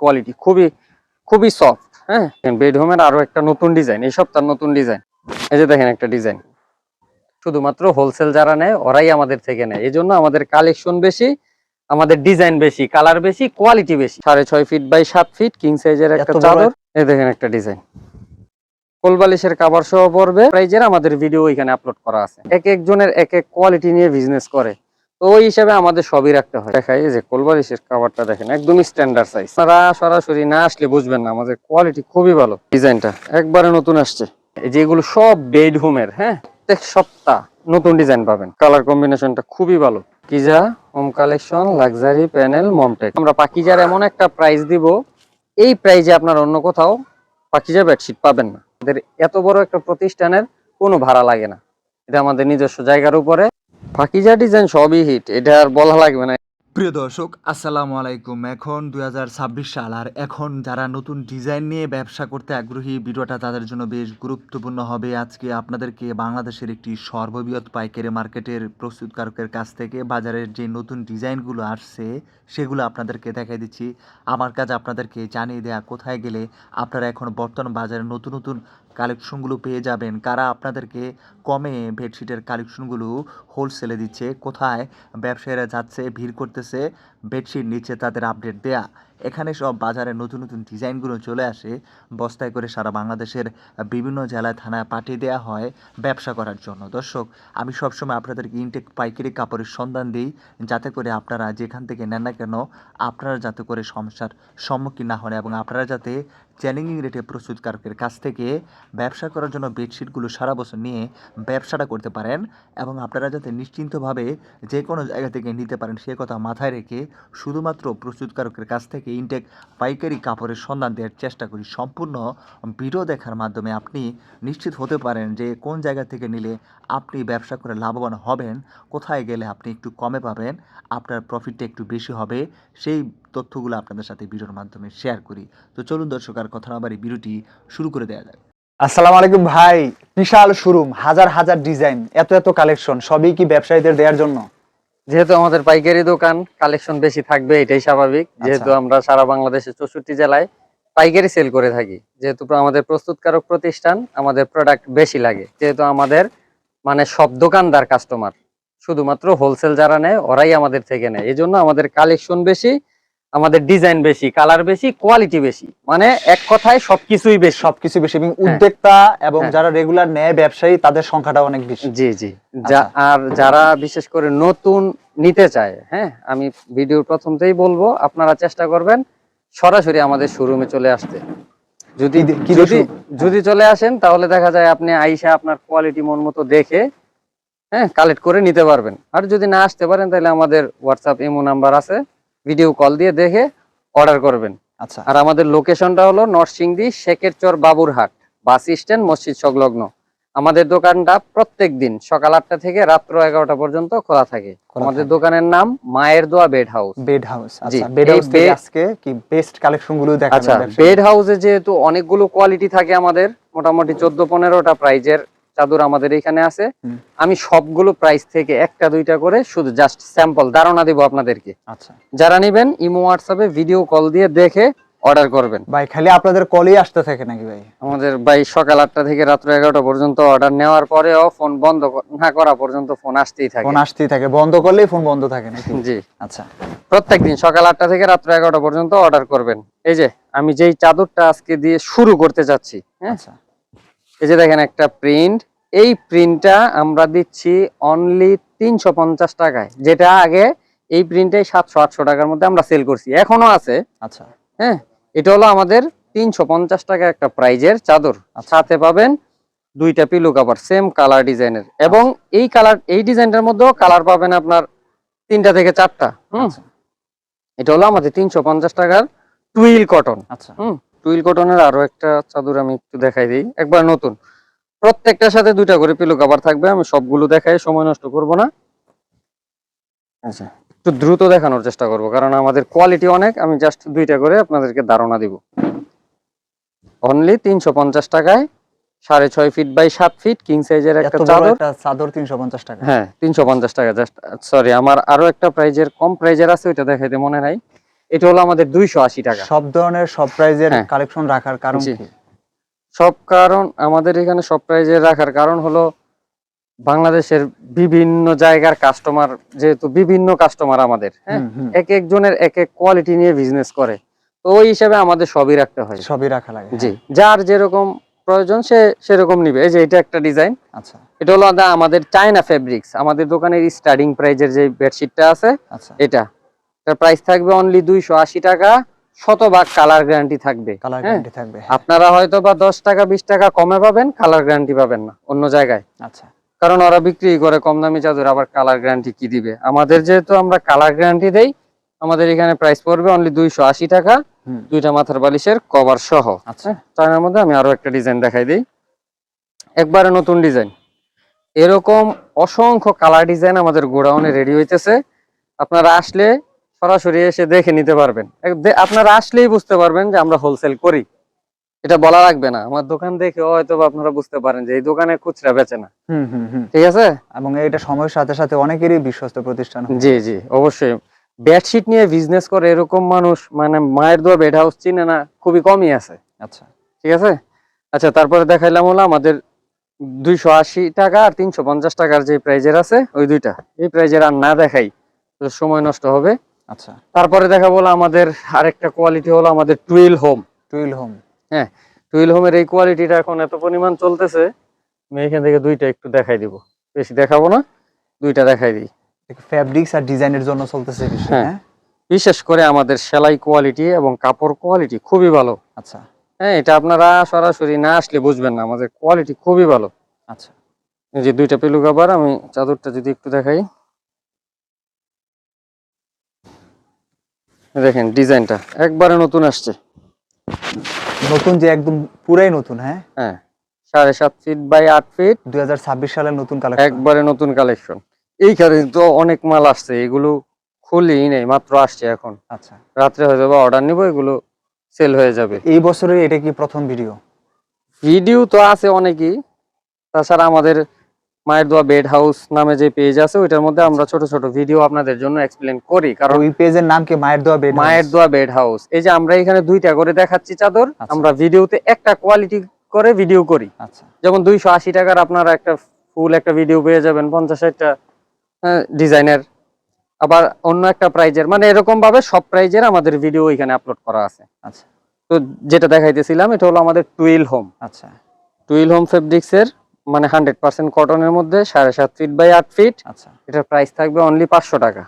Quality খুবই খুবই soft হ্যাঁ? বেডরুমের আরও একটা নতুন ডিজাইন এই সপ্তাহ নতুন ডিজাইন এই যে দেখেন একটা ডিজাইন শুধুমাত্র হোলসেল যারা নেয় ওরাই আমাদের থেকে নেয়। এই জন্য আমাদের কালেকশন বেশি আমাদের ডিজাইন বেশি কালার বেশি কোয়ালিটি বেশি। সাড়ে ছয় ফিট বাই সাত ফিট কিং সাইজের একটা চাদর। এই দেখেন একটা ডিজাইন কোলবালিশের কাবার সহ পড়বে। প্রাইজের আমাদের ভিডিও এখানে আপলোড করা আছে। এক একজনের এক এক কোয়ালিটি নিয়ে বিজনেস করে। তো ওই হিসাবে আমাদের সবই রাখতে হয়। দেখাই যে কোলবালিশের কাভারটা দেখেন একদমই স্ট্যান্ডার্ড সাইজ আপনারা সরাসরি না আসলে বুঝবেন না, আমাদের কোয়ালিটি খুবই ভালো ডিজাইনটা। একবারে নতুন আসছে। এই যে এগুলো সব বেডরুমের হ্যাঁ? প্রত্যেক সপ্তাহ নতুন ডিজাইন পাবেন। কালার কম্বিনেশনটা খুবই ভালো। কিজা হোম কালেকশন লাক্সারি প্যানেল মমটেক আমরা পাকিজার এমন একটা প্রাইস দিব, এই প্রাইজে আপনার অন্য কোথাও পাকিজা বেডশিট পাবেন না। আমাদের এত বড় একটা প্রতিষ্ঠানের কোনো ভাড়া লাগে না। এটা আমাদের নিজস্ব জায়গার উপরে পাকিজা ডিজাইন সবই হিট এটা আর বলা লাগবে না। প্রিয় দর্শক, আসসালামু আলাইকুম। এখন দুই সাল, আর এখন যারা নতুন ডিজাইন নিয়ে ব্যবসা করতে আগ্রহী, ভিডিওটা তাদের জন্য বেশ গুরুত্বপূর্ণ হবে। আজকে আপনাদেরকে বাংলাদেশের একটি সর্ববৃহৎ পাইকারি মার্কেটের প্রস্তুতকারকের কাছ থেকে বাজারের যে নতুন ডিজাইনগুলো আসছে, সেগুলো আপনাদেরকে দেখাই দিচ্ছি। আমার কাজ আপনাদেরকে জানিয়ে দেয়া, কোথায় গেলে আপনারা এখন বর্তমান বাজারে নতুন নতুন কালেকশনগুলো পেয়ে যাবেন। কারা আপনাদেরকে কমে বেডশিটের কালেকশনগুলো হোলসেলে দিচ্ছে, কোথায় ব্যবসায়ীরা যাচ্ছে, ভিড় করতেছে, বেডশিট নিচ্ছে তাদের আপডেট দেয়া। এখানে সব বাজারে নতুন নতুন ডিজাইনগুলো চলে আসে। বস্তায় করে সারা বাংলাদেশের বিভিন্ন জেলায়, থানায় পাঠিয়ে দেওয়া হয় ব্যবসা করার জন্য। দর্শক, আমি সবসময় আপনাদেরকে ইনটেক পাইকারি কাপড়ের সন্ধান দিই, যাতে করে আপনারা যেখান থেকে নেন না কেন, আপনারা যাতে করে সমস্যার সম্মুখীন না হন এবং আপনারা যাতে চ্যালেঞ্জিং রেটে প্রস্তুতকারকের কাছ থেকে ব্যবসা করার জন্য বেডশিটগুলো সারা বছর নিয়ে ব্যবসাটা করতে পারেন এবং আপনারা যাতে নিশ্চিন্তভাবে যে কোনো জায়গা থেকে নিতে পারেন, সে কথা মাথায় রেখে শুধুমাত্র প্রস্তুতকারকের কাছ থেকে ইনটেক পাইকারি কাপড়ের সন্ধান দেওয়ার চেষ্টা করি। সম্পূর্ণ ভিডিও দেখার মাধ্যমে আপনি নিশ্চিত হতে পারেন যে কোন জায়গা থেকে নিলে আপনি ব্যবসা করে লাভবান হবেন, কোথায় গেলে আপনি একটু কমে পাবেন, আপনার প্রফিটটা একটু বেশি হবে, সেই তথ্যগুলো আপনাদের সাথে ভিডিওর মাধ্যমে শেয়ার করি। তো চলুন দর্শক, আর কথা না বাড়ি ভিডিওটি শুরু করে দেওয়া যাক। আসসালামু আলাইকুম ভাই, বিশাল শোরুম, হাজার হাজার ডিজাইন, এত এত কালেকশন সবই কি ব্যবসায়ীদের দেওয়ার জন্য? যেহেতু আমাদের পাইকারি দোকান কালেকশন বেশি থাকবে এটাই স্বাভাবিক। যেহেতু আমরা সারা বাংলাদেশের চৌষট্টি জেলায় পাইকারি সেল করে থাকি। যেহেতু আমাদের প্রস্তুতকারক প্রতিষ্ঠান আমাদের প্রোডাক্ট বেশি লাগে। যেহেতু আমাদের মানে সব দোকানদার কাস্টমার শুধুমাত্র হোলসেল যারা নেয় ওরাই আমাদের থেকে নেয়। এই জন্য আমাদের কালেকশন বেশি আমাদের ডিজাইন বেশি কালার বেশি কোয়ালিটি বেশি। মানে এক কথায় সবকিছুই বেশি। সবকিছু বেশি এবং উদ্যোক্তা এবং হ্যাঁ। যারা রেগুলার নেয় ব্যবসায়ী তাদের সংখ্যাটা অনেক বেশি। জি জি। যা আর যারা বিশেষ করে নতুন নিতে চায় হ্যাঁ আমি ভিডিওর প্রথমতেই বলব আপনারা চেষ্টা করবেন সরাসরি আমাদের শোরুমে চলে আসতে। যদি যদি যদি চলে আসেন তাহলে দেখা যায় আপনি আইসা আপনার কোয়ালিটি মন মতো দেখে হ্যাঁ কালেক্ট করে নিতে পারবেন। আর যদি না আসতে পারেন তাহলে আমাদের হোয়াটসঅ্যাপ ইমো নাম্বার আছে। ভিডিও কল দিয়ে দেখে অর্ডার করবেন। আচ্ছা। আর আমাদের লোকেশনটা হলো নরসিংদী শেখেরচর বাবুরহাট বাস স্ট্যান্ড মসজিদ সংলগ্ন। আমাদের দোকানটা প্রত্যেক দিন সকাল আটটা থেকে রাত্র এগারোটা পর্যন্ত খোলা থাকে। আমাদের দোকানের নাম মায়ের দোয়া বেড হাউস বেড হাউস আচ্ছা বেড হাউস আজকে কি বেস্ট কালেকশনগুলো আচ্ছা দেখাবেন বেড হাউসে যেহেতু অনেকগুলো কোয়ালিটি থাকে আমাদের মোটামুটি চোদ্দ পনেরোটা প্রাইজের চাদর আমাদের এখানে আছে। আমি সবগুলো প্রাইস থেকে একটা দুইটা করে শুধু জাস্ট স্যাম্পল ধারণা দিব আপনাদেরকে। আচ্ছা। যারা নিবেন ইমো হোয়াটসঅ্যাপে ভিডিও কল দিয়ে দেখে অর্ডার করবেন। ভাই খালি আপনাদের কলই আসতে থাকে নাকি ভাই? আমাদের ভাই সকাল আটটা থেকে রাত্র এগারোটা পর্যন্ত অর্ডার নেওয়ার পরেও ফোন বন্ধ না করা পর্যন্ত ফোন আসতেই থাকে। ফোন আসতেই থাকে। বন্ধ করলেই ফোন বন্ধ থাকে নাকি? জি। আচ্ছা। প্রত্যেকদিন সকাল আটটা থেকে রাত্র এগারোটা পর্যন্ত অর্ডার করবেন। এই যে আমি যেই চাদরটা আজকে দিয়ে শুরু করতে চাচ্ছি হ্যাঁ? আচ্ছা। এই যে দেখেন একটা প্রিন্ট এই প্রিন্টটা আমরা দিচ্ছি অনলি তিনশো পঞ্চাশ টাকায়। যেটা আগে এই প্রিন্টে সাতশো আটশো টাকার মধ্যে আমরা সেল করছি। এখনও আছে। আচ্ছা। হ্যাঁ? এটা হলো আমাদের তিনশো পঞ্চাশ টাকা একটা প্রাইজের চাদর। আচ্ছা। সাথে পাবেন দুইটা পিলো কাভার সেম কালার ডিজাইনের এবং এই কালার এই ডিজাইনটার মধ্যেও কালার পাবেন আপনার তিনটা থেকে চারটা। হুম? আচ্ছা। এটা হলো আমাদের তিনশো পঞ্চাশ টাকার টুইল কটন আচ্ছা। হুম? টুইল কটনের আরও একটা চাদর আমি একটু দেখাই দিই। একবার নতুন। প্রত্যেকটার সাথে দুইটা করে পিলো কাভার থাকবে আমি সবগুলো দেখাই সময় নষ্ট করব না। আচ্ছা। একটু দ্রুত দেখানোর চেষ্টা করব কারণ আমাদের কোয়ালিটি অনেক আমি জাস্ট দুইটা করে আপনাদেরকে ধারণা দিব। অনলি তিনশো পঞ্চাশ টাকায় সাড়ে ছয় ফিট বাই সাত ফিট কিং সাইজের একটা চাদর। একটা চাদর তিনশো পঞ্চাশ টাকা। হ্যাঁ তিনশো পঞ্চাশ টাকা জাস্ট সরি আমার আরও একটা প্রাইজের কম প্রাইজের আছে ওইটা দেখাইতে মনে নাই। এটা হলো আমাদের দুইশো আশি টাকা। সব ধরনের সব প্রাইজের হ্যাঁ। কালেকশন রাখার কারণ সব কারণ আমাদের এখানে সব প্রাইজে রাখার কারণ হলো বাংলাদেশের বিভিন্ন জায়গার কাস্টমার যেহেতু বিভিন্ন কাস্টমার আমাদের হ্যাঁ। এক একজনের এক এক কোয়ালিটি নিয়ে বিজনেস করে। তো ওই হিসাবে আমাদের সবই রাখতে হয়। সবই রাখা লাগে জি যার যেরকম প্রয়োজন সে সেরকম নিবে। এই যে এটা একটা ডিজাইন আচ্ছা। এটা হলো আমাদের চায়না ফেব্রিক্স আমাদের দোকানের স্টার্টিং প্রাইজের যে বেডশিটটা আছে আচ্ছা। এটা। এটার প্রাইস থাকবে অনলি দুইশো আশি টাকা। শতভাগ কালার গ্যারান্টি থাকবে কালার হ্যাঁ? গ্যারান্টি থাকবে আপনারা হয়তো বা দশ টাকা বিশ টাকা কমে পাবেন কালার গ্যারান্টি পাবেন না অন্য জায়গায়। আচ্ছা। কারণ ওরা বিক্রি করে কম দামি চাদর আবার কালার গ্যারান্টি কি দিবে? আমাদের যেহেতু আমরা কালার গ্যারান্টি দেই আমাদের এখানে প্রাইস পড়বে অনলি দুইশো আশি টাকা দুইটা মাথার বালিশের কভার সহ আচ্ছা। চায়নার মধ্যে আমি আরও একটা ডিজাইন দেখাই দিই। একবারে নতুন ডিজাইন এরকম অসংখ্য কালার ডিজাইন আমাদের গোডাউনে রেডি হইতেছে। আপনারা আসলে সরাসরি এসে দেখে নিতে পারবেন। আপনারা আসলেই বুঝতে পারবেন যে আমরা হোলসেল করি। এটা বলা লাগবে না। আমার দোকান দেখে হয়তো আপনারা বুঝতে পারেন যে এই দোকানে খুচরা বেচে না। ঠিক আছে? এবং এটা সময়ের সাথে সাথে অনেকেরই বিশ্বস্ত প্রতিষ্ঠান জি জি অবশ্যই। বেডশিট নিয়ে বিজনেস করে এরকম মানুষ মানে মায়ের দোয়া বেড হাউস চিনে না খুবই কমই আছে। আচ্ছা। ঠিক আছে? আচ্ছা তারপরে দেখাইলাম হলো আমাদের দুইশো আশি টাকা আর তিনশো পঞ্চাশ টাকার যে প্রাইজের আছে ওই দুইটা। এই প্রাইজের আর না দেখাই সময় নষ্ট হবে। আচ্ছা। তারপরে দেখাবো হলো আমাদের আরেকটা কোয়ালিটি হলো আমাদের টুইল হোম টুইল হোম হ্যাঁ টুইল হোমের এই কোয়ালিটিটা এখন এত পরিমাণ চলতেছে আমি এখান থেকে দুইটা একটু দেখাই দিব। বেশি দেখাবো না দুইটা দেখাই দিই। ফ্যাব্রিক্স আর ডিজাইনের জন্য চলতেছে হ্যাঁ। হ্যাঁ? বিশেষ করে আমাদের সেলাই কোয়ালিটি এবং কাপড় কোয়ালিটি খুবই ভালো। আচ্ছা। হ্যাঁ এটা আপনারা সরাসরি না আসলে বুঝবেন না আমাদের কোয়ালিটি খুবই ভালো। আচ্ছা। এই যে দুইটা পেলু কাবার আমি চাদরটা যদি একটু দেখাই। দেখেন ডিজাইনটা একবারে নতুন আসছে। নতুন যে একদম পুরাই নতুন হ্যাঁ? হ্যাঁ সাড়ে সাত ফিট বাই আট ফিট দুই সালের নতুন কালেকশন একবারে নতুন কালেকশন এইখানে তো অনেক মাল আসছে এগুলো খুলিই নেই মাত্র আসছে এখন। আচ্ছা। রাত্রে হয়তো বা অর্ডার নিবো এগুলো সেল হয়ে যাবে। এই বছরের এটা কি প্রথম ভিডিও ভিডিও তো আছে অনেকই তাছাড়া আমাদের মায়ের দোয়া বেড হাউস নামে যে পেজ আছে ওইটার মধ্যে আমরা ছোট ছোট ভিডিও আপনাদের জন্য এক্সপ্লেন করি। কারণ ওই পেজের নাম কি? মায়ের দোয়া বেড মায়ের দোয়া বেড হাউস এই যে আমরা এখানে দুইটা করে দেখাচ্ছি চাদর আচ্ছা। আমরা ভিডিওতে একটা কোয়ালিটি করে ভিডিও করি। আচ্ছা। যেমন দুইশো আশি টাকার আপনারা একটা ফুল একটা ভিডিও পেয়ে যাবেন পঞ্চাশ একটা ডিজাইনের আবার অন্য একটা প্রাইজের মানে এরকম ভাবে সব প্রাইজের আমাদের ভিডিও এখানে আপলোড করা আছে। আচ্ছা। তো যেটা দেখাইতেছিলাম এটা হলো আমাদের টুইল হোম আচ্ছা। টুইল হোম ফেব্রিক্স এর মানে হান্ড্রেড পার্সেন্ট কটনের মধ্যে সাড়ে সাত ফিট বাই আট ফিট আচ্ছা। এটার প্রাইস থাকবে অনলি পাঁচশো টাকা।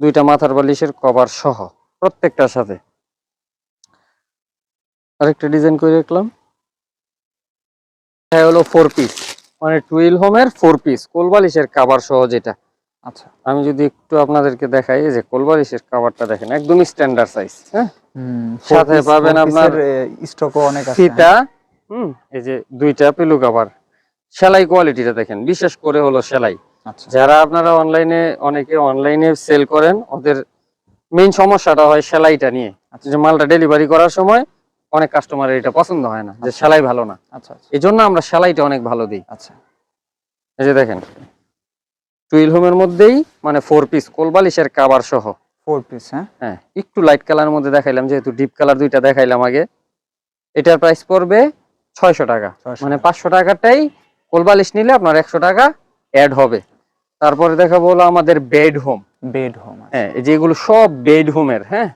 দুইটা মাথার বালিশের কভার সহ প্রত্যেকটার সাথে। আরেকটা ডিজাইন করে রাখলাম। এটা হলো ফোর পিস মানে টুইল হোমের ফোর পিস কোলবালিশের কাভার সহ যেটা। আচ্ছা। আমি যদি একটু আপনাদেরকে দেখাই এই যে কোলবালিশের কাভারটা দেখেন একদমই স্ট্যান্ডার্ড সাইজ হ্যাঁ? সাথে পাবেন আপনার স্টকও অনেক আছে। ফিতা হুম এই যে দুইটা পিলু কাভার সেলাই কোয়ালিটিটা দেখেন বিশেষ করে হলো সেলাই। আচ্ছা। যারা আপনারা অনলাইনে অনেকে অনলাইনে সেল করেন ওদের মেইন সমস্যাটা হয় সেলাইটা নিয়ে। যে মালটা ডেলিভারি করার সময় অনেক কাস্টমারের এটা পছন্দ হয় না যে সেলাই ভালো না। আচ্ছা আচ্ছা। এই জন্য আমরা সেলাইটা অনেক ভালো দিই। আচ্ছা। এই যে দেখেন টুইল হোমের মধ্যেই মানে ফোর পিস কোলবালিশের কাবার সহ। ফোর পিস হ্যাঁ? হ্যাঁ একটু লাইট কালারের মধ্যে দেখাইলাম যেহেতু ডিপ কালার দুইটা দেখাইলাম আগে। এটার প্রাইস পড়বে ছয়শো টাকা। 600 মানে পাঁচশো টাকাটাই কোলবালিশ নিলে আপনার একশো টাকা অ্যাড হবে। তারপরে দেখাবো হলো আমাদের বেড হোম বেড হোম হ্যাঁ যেগুলো সব বেড হোমের হ্যাঁ?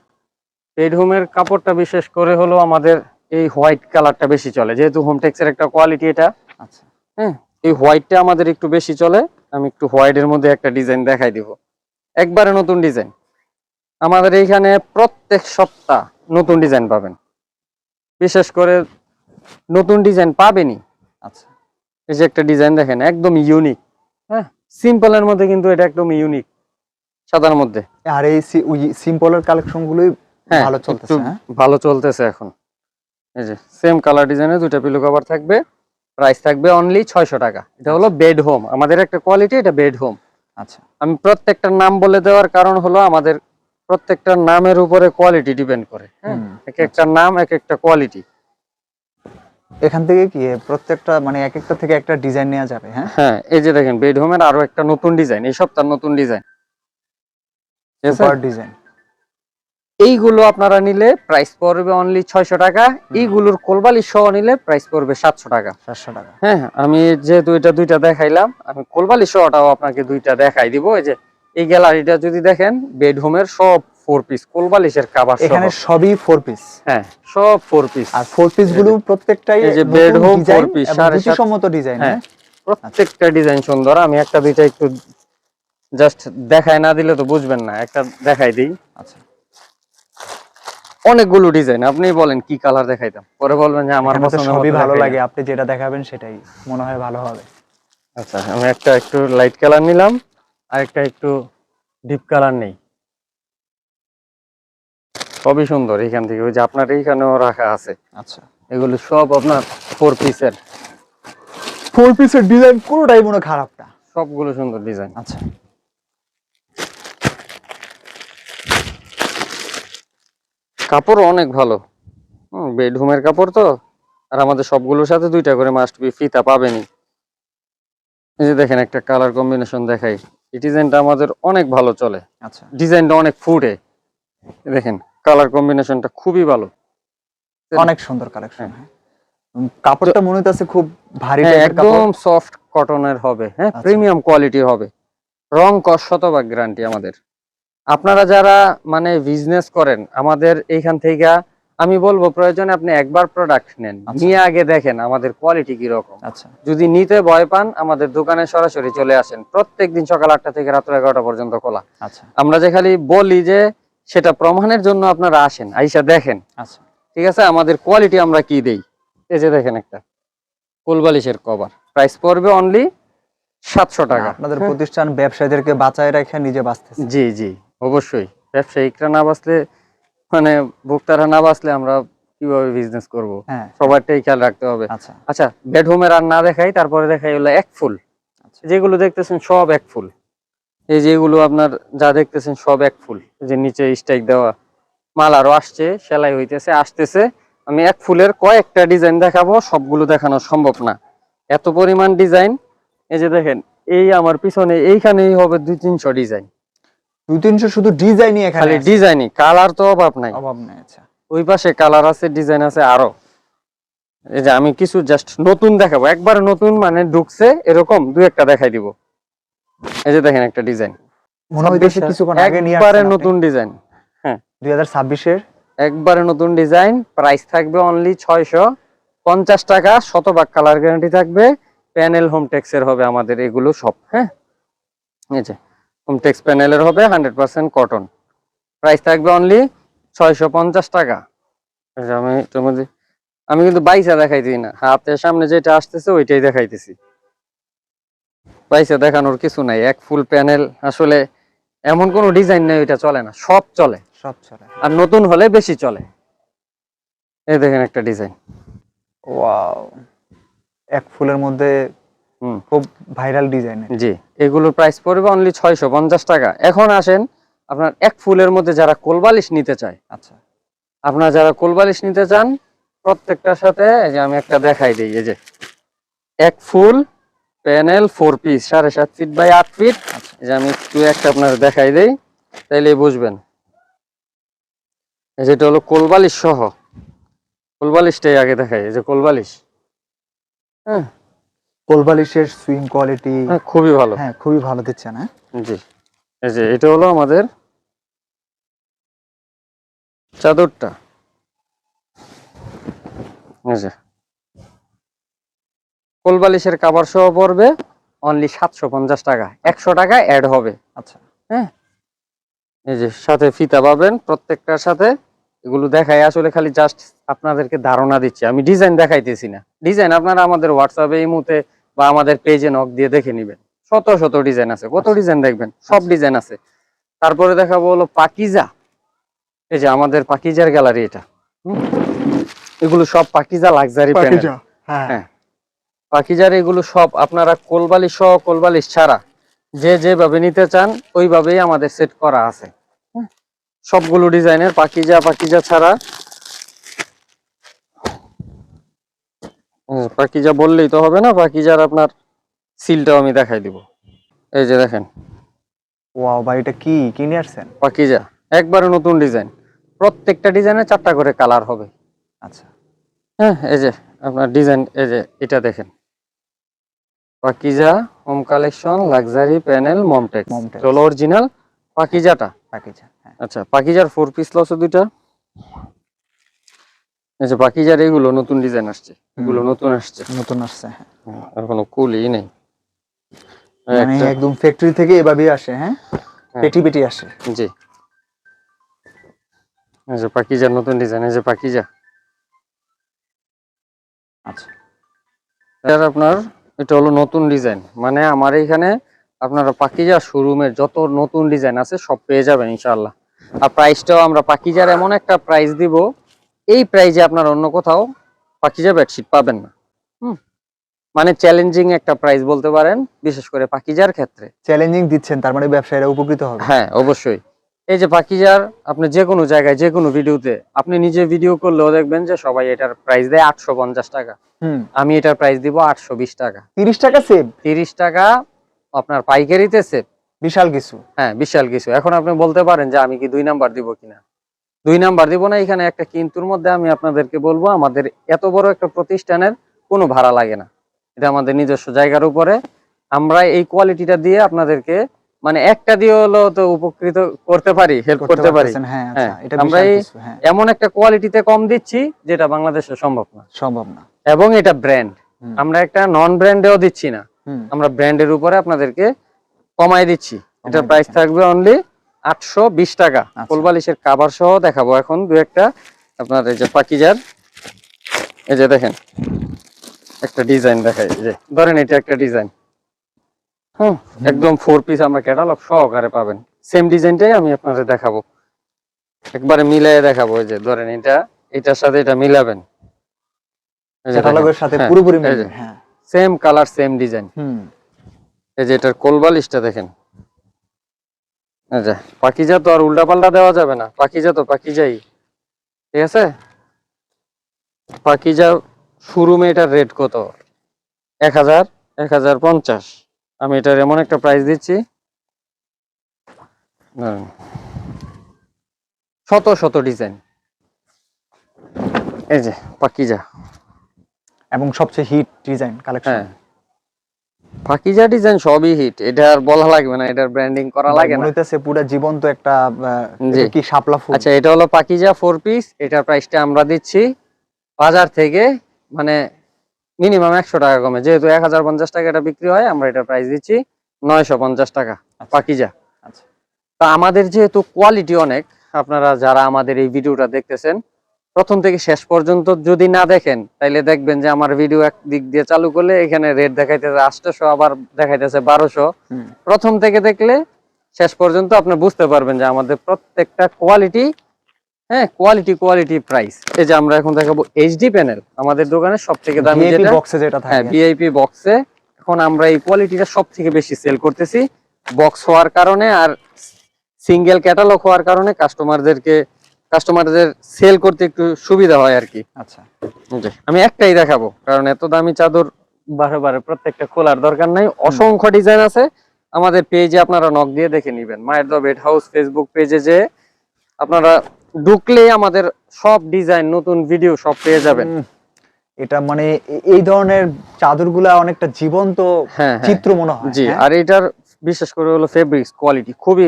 বেড হোমের কাপড়টা বিশেষ করে হলো আমাদের এই হোয়াইট কালারটা বেশি চলে। যেহেতু হোম হোমটেক্সের একটা কোয়ালিটি এটা। আচ্ছা। হ্যাঁ এই হোয়াইটটা আমাদের একটু বেশি চলে। আমি একটু হোয়াইটের মধ্যে একটা ডিজাইন দেখাই দিব। একবারে নতুন ডিজাইন আমাদের এইখানে প্রত্যেক সপ্তাহ নতুন ডিজাইন পাবেন। বিশেষ করে নতুন ডিজাইন পাবেনই। আচ্ছা। এই যে একটা ডিজাইন দেখেন একদম ইউনিক হ্যাঁ সিম্পলের মধ্যে কিন্তু এটা একদম ইউনিক সাদার মধ্যে। আর এই সিম্পলের কালেকশন গুলোই ভালো চলতেছে হ্যাঁ? ভালো চলতেছে এখন। এই যে সেম কালার ডিজাইনের দুইটা পিলো কভার থাকবে প্রাইস থাকবে অনলি ছয়শো টাকা। এটা হলো বেড হোম আমাদের একটা কোয়ালিটি এটা বেড হোম আচ্ছা। আমি প্রত্যেকটার নাম বলে দেওয়ার কারণ হলো আমাদের প্রত্যেকটার নামের উপরে কোয়ালিটি ডিপেন্ড করে হ্যাঁ? এক একটা নাম এক একটা কোয়ালিটি এখান থেকে কি প্রত্যেকটা মানে এক একটা থেকে একটা ডিজাইন নেওয়া যাবে হ্যাঁ? হ্যাঁ এই যে দেখেন বেড হোমের আরও একটা নতুন ডিজাইন এই সপ্তাহ নতুন ডিজাইন। Super design. এইগুলো আপনারা নিলে প্রাইস পড়বে অনলি ছয়শো টাকা এইগুলোর কোলবালি সহ নিলে প্রাইস পড়বে সাতশো টাকা। সাতশো টাকা। হ্যাঁ আমি যেহেতু এটা দুইটা দেখাইলাম আমি কোলবালি সহটাও আপনাকে দুইটা দেখাই দিব। এই যে এই গ্যালারিটা যদি দেখেন বেডরুমের সব ফোর পিস কোলবালিশের কাবার এখানে সবই ফোর পিস হ্যাঁ সব ফোর পিস আর ফোর পিসগুলো প্রত্যেকটাই এই যে home design four সাড়ে সাত- ডিজাইন হ্যাঁ প্রত্যেকটা ডিজাইন সুন্দর। আমি একটা দুইটা একটু জাস্ট দেখাই না দিলে তো বুঝবেন না। একটা দেখাই দিই। আচ্ছা। অনেকগুলো ডিজাইন আপনি বলেন কি কালার দেখাইতাম। পরে বলবেন যে আমার আমার পছন্দ সবই ভালো লাগে আপনি যেটা দেখাবেন সেটাই। মনে হয় ভালো হবে। আচ্ছা আমি একটা একটু লাইট কালার নিলাম। আর একটা একটু ডিপ কালার নেই। সবই সুন্দর এখান থেকে ওই যে আপনার এইখানেও রাখা আছে। আচ্ছা। এগুলো সব আপনার ফোর পিসের ফোর পিসের ডিজাইন কোনোটাই মনে খারাপ না। সবগুলো সুন্দর ডিজাইন আচ্ছা। কাপড় অনেক ভালো। হুম বেডরুমের কাপড় তো। আর আমাদের সবগুলোর সাথে দুইটা করে মাস্ট বি ফিতা পাবেনই। এই যে দেখেন একটা কালার কম্বিনেশন দেখাই। এই ডিজাইনটা আমাদের অনেক ভালো চলে। আচ্ছা। ডিজাইনটা অনেক ফুটে দেখেন কালার কম্বিনেশনটা খুবই ভালো। অনেক সুন্দর কালেকশন কাপড়টা মনে হচ্ছে খুব ভারী হ্যাঁ একদম সফট কটনের হবে হ্যাঁ আচ্ছা। প্রিমিয়াম কোয়ালিটি হবে। রং কস শতভাগ গ্যারান্টি আমাদের। আপনারা যারা মানে বিজনেস করেন আমাদের এইখান থেকে আমি বলব প্রয়োজনে আপনি একবার প্রোডাক্ট নেন। আচ্ছা। নিয়ে আগে দেখেন আমাদের কোয়ালিটি কি রকম আচ্ছা। যদি নিতে ভয় পান আমাদের দোকানে সরাসরি চলে আসেন। প্রত্যেক দিন সকাল আটটা থেকে রাত্র এগারোটা পর্যন্ত খোলা। আচ্ছা। আমরা যে খালি বলি যে সেটা প্রমাণের জন্য আপনারা আসেন আইসা দেখেন। আচ্ছা। ঠিক আছে? আমাদের কোয়ালিটি আমরা কি দেই? এই যে দেখেন একটা। কোলবালিশের কভার। প্রাইস পড়বে অনলি সাতশো টাকা। আপনাদের প্রতিষ্ঠান ব্যবসায়ীদেরকে বাঁচায় রেখে নিজে বাঁচতেছে। জি জি অবশ্যই। ব্যবসায়িকরা না বাঁচলে মানে ভোক্তারা না বাঁচলে আমরা কীভাবে বিজনেস করব? হ্যাঁ। সবারটাই খেয়াল রাখতে হবে। আচ্ছা। আচ্ছা বেডরুমের আর না দেখাই তারপরে দেখাই হলো এক ফুল। আচ্ছা। যেগুলো দেখতেছেন সব এক ফুল। এই যেগুলো আপনার যা দেখতেছেন সব এক ফুল। যে নিচে স্টাইক দেওয়া মাল আরও আসছে সেলাই হইতেছে আসতেছে। আমি এক ফুলের কয়েকটা ডিজাইন দেখাবো সবগুলো দেখানো সম্ভব না। এত পরিমাণ ডিজাইন এই যে দেখেন এই আমার পিছনে এইখানেই হবে দুই তিনশো ডিজাইন দুই তিনশো শুধু ডিজাইনই খালি। ডিজাইনই কালার তো অভাব নাই। অভাব নাই আচ্ছা। ওই পাশে কালার আছে ডিজাইন আছে আরও। এই যে আমি কিছু জাস্ট নতুন দেখাবো। একবার নতুন মানে ঢুকছে এরকম দুই একটা দেখাই দিব। এই যে দেখেন একটা ডিজাইন। মনে হইতেছে কিছুক্ষণ আগে নিয়ে একবারে নতুন ডিজাইন। দুই হাজার ছাব্বিশের? একবারে নতুন ডিজাইন। প্রাইস থাকবে অনলি ছয়শো পঞ্চাশ টাকা। শতভাগ কালার গ্যারান্টি থাকবে। প্যানেল হোম টেক্সের হবে আমাদের এগুলো সব হ্যাঁ? এই যে হোম টেক্স প্যানেলের হবে হান্ড্রেড পার্সেন্ট কটন প্রাইস থাকবে অনলি ছয়শো পঞ্চাশ টাকা। আমি মধ্যে আমি কিন্তু বাইসা দেখাইছি না। হাতের সামনে যেটা আসতেছে ওইটাই দেখাইতেছি। বাইসা দেখানোর কিছু নাই এক ফুল প্যানেল আসলে এমন কোনো ডিজাইন নেই ওইটা চলে না সব চলে। সব চলে। আর নতুন হলে বেশি চলে। এই দেখেন একটা ডিজাইন ওয়াও। এক ফুলের মধ্যে খুব ভাইরাল ডিজাইন জি এগুলোর প্রাইস পড়বে অনলি ছয়শো পঞ্চাশ টাকা। এখন আসেন আপনার এক ফুলের মধ্যে যারা কোলবালিশ নিতে চায় আচ্ছা। আপনারা যারা কোলবালিশ নিতে চান প্রত্যেকটার সাথে এই যে আমি একটা দেখাই দিই এই যে এক ফুল প্যানেল ফোর পিস সাড়ে সাত ফিট বাই আট ফিট এই যে আমি একটু একটা আপনার দেখাই দেই তাইলে বুঝবেন। এই যেটা হলো কোলবালিশ সহ। কোলবালিশটাই আগে দেখাই এই যে কোলবালিশ হ্যাঁ? কোলবালিশের সুইং কোয়ালিটি হ্যাঁ, খুবই ভালো। হ্যাঁ খুবই ভালো দিচ্ছেন হ্যাঁ? জি। এই যে এটা হলো আমাদের চাদরটা। এই যে কোলবালিশের কাবার সহ পড়বে অনলি সাতশো পঞ্চাশ টাকা। একশো টাকা অ্যাড হবে। আচ্ছা হ্যাঁ? এই যে সাথে ফিতা পাবেন প্রত্যেকটার সাথে। এগুলো দেখাই আসলে খালি জাস্ট আপনাদেরকে ধারণা দিচ্ছি। আমি ডিজাইন দেখাইতেছি না। ডিজাইন আপনারা আমাদের হোয়াটসঅ্যাপে এই মুহূর্তে বা আমাদের পেজে নক দিয়ে দেখে নেবেন। শত শত ডিজাইন আছে। কত আচ্ছা। ডিজাইন দেখবেন? সব ডিজাইন আছে। তারপরে দেখাবো হলো পাকিজা। এই যে আমাদের পাকিজার গ্যালারি এটা। এগুলো সব পাকিজা লাক্সারি প্যানেল হ্যাঁ। হ্যাঁ। পাখিজার এগুলো সব আপনারা কোলবালিশ সহ কোলবালিশ ছাড়া যে যেভাবে নিতে চান ওইভাবেই আমাদের সেট করা আছে। সবগুলো ডিজাইনের পাখিজা পাখিজা ছাড়া। পাখিজা বললেই তো হবে না পাখিজার আপনার সিলটাও আমি দেখাই দিব। এই যে দেখেন। ওয়াও ভাই এটা কি? কিনে আসছেন? পাখিজা। একবারে নতুন ডিজাইন। প্রত্যেকটা ডিজাইনে চারটা করে কালার হবে। আচ্ছা। হ্যাঁ এই যে আপনার ডিজাইন এই যে এটা দেখেন। Pakiza home collection luxury panel Momtex. হলো অরিজিনাল পাকিজাটা? পাকিজা হ্যাঁ। আচ্ছা পাকিজার ফোর পিস লসে দুইটা। যে পাকিজার এগুলো নতুন ডিজাইন আসছে। এগুলো নতুন আসছে। নতুন আসছে হ্যাঁ। আর কোনো কুলই নেই। মানে একদম ফ্যাক্টরি থেকে এভাবেই আসে হ্যাঁ? হ্যাঁ। পেটি পেটি আসে। জি। আচ্ছা পাকিজার নতুন ডিজাইন এই যে পাকিজা। আচ্ছা। আপনার এটা হলো নতুন ডিজাইন। মানে আমার এখানে আপনারা পাকিজা শোরুমের যত নতুন ডিজাইন আছে সব পেয়ে যাবেন ইনশাআল্লাহ। আর প্রাইসটাও আমরা পাকিজার এমন একটা প্রাইস দিব এই প্রাইজে আপনার অন্য কোথাও পাকিজা বেডশিট পাবেন না। হুম মানে চ্যালেঞ্জিং একটা প্রাইস বলতে পারেন বিশেষ করে পাকিজার ক্ষেত্রে। চ্যালেঞ্জিং দিচ্ছেন তার মানে ব্যবসায়ীরা উপকৃত হবে। হ্যাঁ অবশ্যই। এই যে পাকিজার আপনি যে কোনো জায়গায় যে কোনো ভিডিওতে আপনি নিজে ভিডিও করলেও দেখবেন যে সবাই এটার প্রাইস দেয় আটশো পঞ্চাশ টাকা। আমি এটার প্রাইস দিব আটশো বিশ টাকা। তিরিশ টাকা সেভ তিরিশ টাকা আপনার পাইকারিতে সেভ বিশাল কিছু। হ্যাঁ বিশাল কিছু। এখন আপনি বলতে পারেন যে আমি কি দুই নাম্বার দিব কিনা? দুই নাম্বার দিব না এখানে একটা কিন্তুর মধ্যে আমি আপনাদেরকে বলব আমাদের এত বড় একটা প্রতিষ্ঠানের কোনো ভাড়া লাগে না। এটা আমাদের নিজস্ব জায়গার উপরে। আমরা এই কোয়ালিটিটা দিয়ে আপনাদেরকে মানে একটা দিয়ে হলো তো উপকৃত করতে পারি হেল্প করতে পারি। হ্যাঁ আচ্ছা হ্যাঁ, আমরা এই- কিছু হ্যাঁ। এমন একটা কোয়ালিটিতে কম দিচ্ছি যেটা বাংলাদেশে সম্ভব না। সম্ভব না। এবং এটা ব্র্যান্ড আমরা একটা নন ব্র্যান্ডেও দিচ্ছি না। আমরা ব্র্যান্ডের উপরে আপনাদেরকে কমাই দিচ্ছি। এটা প্রাইস থাকবে অনলি আটশো বিশ টাকা। আচ্ছা। কোলবালিশের কাভার সহ দেখাবো এখন দু একটা। আপনার এই যে পাকিজার এই যে দেখেন একটা ডিজাইন দেখাই যে ধরেন এটা একটা ডিজাইন হুম একদম ফোর পিস আমরা ক্যাটালগ সহকারে পাবেন। সেম ডিজাইনটাই আমি আপনাদের দেখাবো। একবারে মিলাই দেখাবো এই যে ধরেন এটা এটার সাথে এটা মিলাবেন। ক্যাটালগের সাথে হ্যাঁ, পুরোপুরি মিলবে হ্যাঁ। Same colour same design hmm. এই যে এটার কোলবালিশটা দেখেন। যে পাকিজা তো আর উল্টা পাল্টা দেওয়া যাবে না। পাকিজা তো পাকিজাই। ঠিক আছে? পাকিজা শোরুমে এটার রেট কত? এক হাজার এক হাজার পঞ্চাশ। আমি এটার এমন একটা প্রাইস দিচ্ছি। শত শত ডিজাইন এই যে পাকিজা। এবং সবচেয়ে hit design collection Pakiza design সবই হিট এটা আর বলা লাগবে না এটার ব্র্যান্ডিং করা লাগে না। হইতেছে পুরো জীবন্ত একটা কি শাপলা ফুল? আচ্ছা এটা হলো পাকিজা ফোর পিস এটার প্রাইসটা আমরা দিচ্ছি। বাজার থেকে মানে মিনিমাম একশো টাকা কমে। যেহেতু এক হাজার পঞ্চাশ টাকা এটা বিক্রি হয় আমরা এটার প্রাইস দিচ্ছি নয়শো পঞ্চাশ টাকা আচ্ছা। পাকিজা। আচ্ছা। তা আমাদের যেহেতু কোয়ালিটি অনেক আপনারা যারা আমাদের এই ভিডিওটা দেখতেছেন প্রথম থেকে শেষ পর্যন্ত যদি না দেখেন তাইলে দেখবেন যে আমার ভিডিও এক দিক দিয়ে চালু করলে এখানে রেট দেখাইতেছে আটশোশো আবার দেখাইতেছে বারোশো। প্রথম থেকে দেখলে শেষ পর্যন্ত আপনি বুঝতে পারবেন যে আমাদের প্রত্যেকটা কোয়ালিটি হ্যাঁ কোয়ালিটি কোয়ালিটি প্রাইস এই যে আমরা এখন দেখাবো এইচডি প্যানেল আমাদের দোকানে সব থেকে দামি যেটা? বক্সে যেটা হ্যাঁ থাকে ভিআইপি বক্সে এখন আমরা এই কোয়ালিটিটা সব থেকে বেশি সেল করতেছি। বক্স হওয়ার কারণে আর সিঙ্গেল ক্যাটালগ হওয়ার কারণে কাস্টমারদেরকে কাস্টমারদের সেল করতে একটু সুবিধা হয় আর কি। আচ্ছা। আমি একটাই দেখাবো কারণ এত দামি চাদর বারে বারে প্রত্যেকটা খোলার দরকার নাই। অসংখ্য ডিজাইন আছে। আমাদের পেজে আপনারা নক দিয়ে দেখে নেবেন। মায়ের দা বেড হাউস ফেসবুক পেজে যে আপনারা ঢুকলেই আমাদের সব ডিজাইন নতুন ভিডিও সব পেয়ে যাবেন। এটা মানে এই ধরনের চাদরগুলা অনেকটা জীবন্ত হ্যাঁ হ্যাঁ। চিত্র মনে হয় জি হ্যাঁ? আর এটার বিশেষ করে হলো ফেব্রিক্স কোয়ালিটি খুবই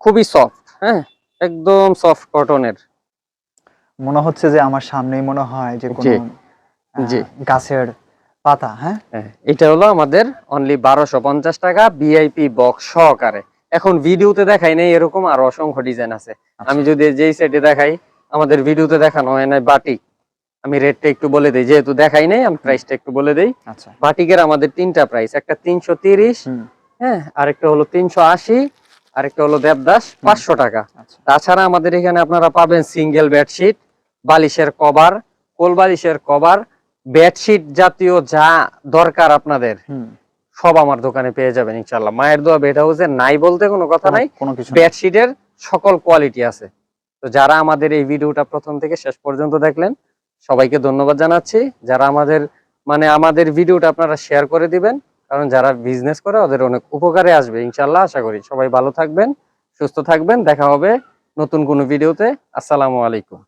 খুবই সফট হ্যাঁ? একদম সফট কটনের মনে হচ্ছে যে আমার সামনেই মনে হয় যে কোনো জি, গাছের পাতা হ্যাঁ? হ্যাঁ, এটা হলো আমাদের অনলি বারোশো পঞ্চাশ টাকা ভিআইপি বক্স সহকারে। এখন ভিডিওতে দেখাই নাই এরকম আর অসংখ্য ডিজাইন আছে। আচ্ছা। আমি যদি যেই সাইডে দেখাই আমাদের ভিডিওতে দেখানো হয় নাই বাটিক আমি রেটটা একটু বলে দিই যেহেতু দেখাই নাই আমি প্রাইসটা একটু বলে দিই। আচ্ছা। বাটিকের আমাদের তিনটা প্রাইস একটা তিনশো তিরিশ হ্যাঁ আরেকটা হলো তিনশো আশি আরেকটা হলো দেবদাস পাঁচশো টাকা। আচ্ছা। তাছাড়া আমাদের এখানে আপনারা পাবেন সিঙ্গেল বেডশিট বালিশের কভার কোল বালিশের কভার বেডশিট জাতীয় যা দরকার আপনাদের। সব আমার দোকানে পেয়ে যাবেন ইনশাল্লাহ মায়ের দোয়া বেড হাউসে নাই বলতে কোনো কথা নাই। বেডশিটের সকল কোয়ালিটি আছে। তো যারা আমাদের এই ভিডিওটা প্রথম থেকে শেষ পর্যন্ত দেখলেন সবাইকে ধন্যবাদ জানাচ্ছি। যারা আমাদের মানে আমাদের ভিডিওটা আপনারা শেয়ার করে দিবেন কারণ যারা বিজনেস করে ওদের অনেক উপকারে আসবে ইনশাল্লাহ আশা করি সবাই ভালো থাকবেন সুস্থ থাকবেন। দেখা হবে নতুন কোনো ভিডিওতে। আসসালামু আলাইকুম।